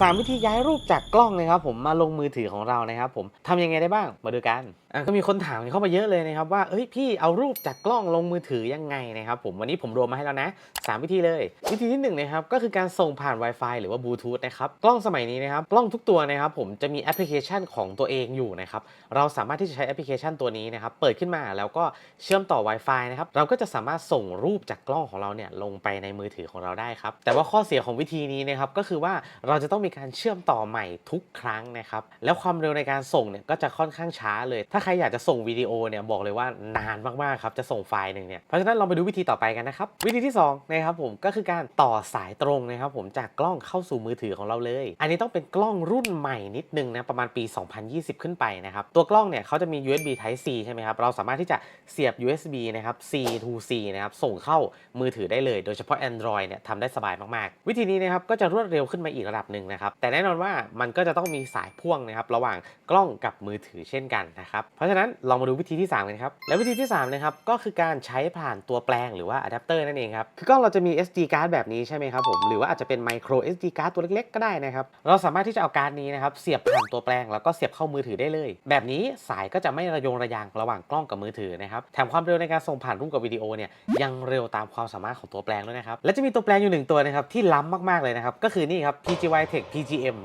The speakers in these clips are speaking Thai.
3 วิธีย้ายรูปจากกล้องนะครับผมมาลงมือถือของเรานะครับผมทำยังไงได้บ้างมาดูกัน ก็มีคนถามเข้ามาเยอะเลยนะครับว่าเอ้ยพี่เอารูปจากกล้องลงมือถือยังไงนะครับผมวันนี้ผมรวมมาให้แล้วนะ 3 วิธีเลย วิธีที่1นะครับก็คือการส่งผ่าน Wi-Fi หรือว่าบลูทูธนะครับกล้องสมัยนี้นะครับกล้องทุกตัวนะครับผมจะมีแอปพลิเคชันของตัวเองอยู่นะครับเราสามารถที่จะใช้แอปพลิเคชันตัวนี้นะครับเปิดขึ้นมาแล้วก็เชื่อมต่อ Wi-Fi นะครับเราก็จะสามารถส่งรูปจากกล้องของเราเนี่ยลงไปในมือถือของเราได้ครับแต่ว่าข้อเสียของวิธีนี้นะครับก็คือว่าเราจะต้องมีการเชื่อมต่อใหม่ทุกครั้งนะครับแล้วความเร็วในการส่งเนี่ยก็จะค่อนข้างช้าเลยถ้าใครอยากจะส่งวิดีโอเนี่ยบอกเลยว่านานมากๆครับจะส่งไฟล์หนึ่งเนี่ยเพราะฉะนั้นเราไปดูวิธีต่อไปกันนะครับวิธีที่สองนะครับผมก็คือการต่อสายตรงนะครับผมจากกล้องเข้าสู่มือถือของเราเลย อันนี้ต้องเป็นกล้องรุ่นใหม่นิดนึงนะประมาณปี 2020 ขึ้นไปนะครับตัวกล้องเนี่ยเขาจะมี USB Type C ใช่ไหมครับเราสามารถที่จะเสียบ USB นะครับ C to C นะครับส่งเข้ามือถือได้เลย โดยเฉพาะ Android เนี่ยทำได้สบายมากๆ วิธีนี้นะครับก็จะรวดเร็วขึ้นมาอีกระดับหนึ่งนะครับแต่แน่นอนว่ามันก็จะต้องมีสายพ่วงนะครับระหว่างกล้องกับมือถือเช่นกันนะครับเพราะฉะนั้นลองมาดูวิธีที่ 3 กันครับ และวิธีที่3นะครับก็คือการใช้ผ่านตัวแปลงหรือว่าอะแดปเตอร์นั่นเองครับ คือกล้องเราจะมี SD card แบบนี้ใช่ไหมครับผม หรือว่าอาจจะเป็น micro SD card ตัวเล็กๆ ก็ได้นะครับ เราสามารถที่จะเอาการ์ดนี้นะครับเสียบผ่านตัวแปลงแล้วก็เสียบเข้ามือถือได้เลย แบบนี้สายก็จะไม่ระยงระยางระหว่างกล้องกับมือถือนะครับ แถมความเร็วในการส่งผ่านรูปกับวิดีโอเนี่ยยังเร็วตามความสามารถของตัวแปลงด้วยนะครับ และจะมีตัวแปลงอยู่หนึ่งตัวนะครับที่ล้ำมากๆเลยนะครับก็คือนี่ครับ PGY Tech PGM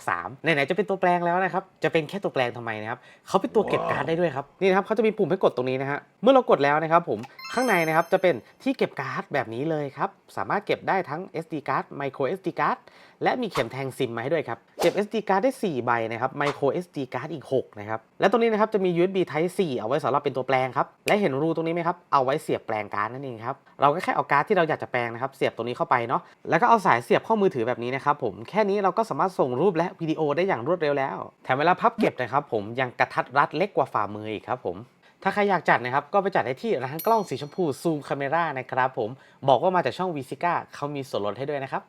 163ไหนๆจะเป็นตัวแปลงแล้วนะครับจะเป็นแค่ตัวแปลงทำไมนะครับเขาเป็นตัวเก็บการดได้ด้วยครับนี่นะครับเขาจะมีปุ่มให้กดตรงนี้นะฮะเมื่อเรากดแล้วนะครับผม ข้างในนะครับจะเป็นที่เก็บการ์ดแบบนี้เลยครับ สามารถเก็บได้ทั้ง SD card micro SD card และมีเข็มแทงซิมมาให้ด้วยครับ เก็บ SD card ได้ 4 ใบนะครับ micro SD card อีก 6 นะครับ และตรงนี้นะครับจะมี USB Type C เอาไว้สำหรับเป็นตัวแปลงครับ และเห็นรูตรงนี้ไหมครับ เอาไว้เสียบแปลงการ์ดนั่นเองครับ เราก็แค่เอาการ์ดที่เราอยากจะแปลงนะครับ เสียบตรงนี้เข้าไปเนาะ แล้วก็เอาสายเสียบเข้ามือถือแบบนี้นะครับผม แค่นี้เราก็สามารถส่งรูปและวิดีโอได้อย่างรวดเร็วแล้ว แถมเวลาพับเก็บนะครับผมยังกระทัดรัดเล็กกว่าฝ่ามืออีกครับผม ถ้าใครอยากจัดนะครับ ก็ไปจัดได้ที่ร้านกล้องสีชมพูซูมคาเมรานะครับผมบอกว่ามาจากช่องวีซิก้าเขามีส่วนลดให้ด้วยนะครับ